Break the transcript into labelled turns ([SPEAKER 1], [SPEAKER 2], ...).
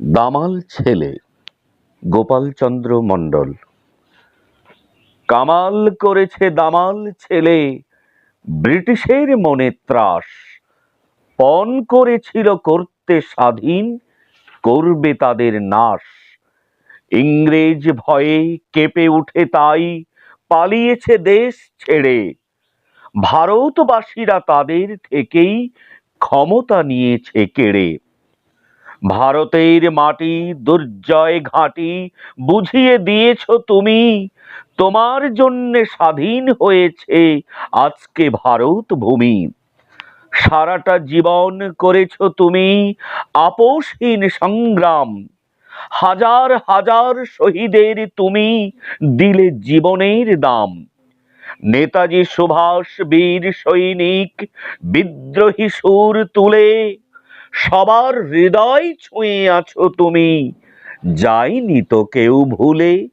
[SPEAKER 1] দামাল ছেলে, গোপালচন্দ্র মণ্ডল। কামাল করেছে দামাল ছেলে, ব্রিটিশের মনে ত্রাস। পণ করেছিল করতে স্বাধীন, করবে তাদের নাশ। ইংরেজ ভয়ে কেঁপে উঠে তাই, পালিয়েছে দেশ ছেড়ে। ভারতবাসীরা তাদের থেকেই ক্ষমতা নিয়েছে কেড়ে। ভারতের মাটি দুর্জয় ঘাঁটি বুঝিয়ে দিয়েছ তুমি। তোমার জন্যে স্বাধীন হয়েছে আজকে ভারত ভূমি। সারাটা জীবন করেছ তুমি আপোষহীন সংগ্রাম। হাজার হাজার শহীদের তুমি দিলে জীবনের দাম। নেতাজি সুভাষ বীর সৈনিক বিদ্রোহী সুর তুলে সবার হৃদয় ছুঁয়ে আছো তুমি। যাইনি তো কেউ ভুলে।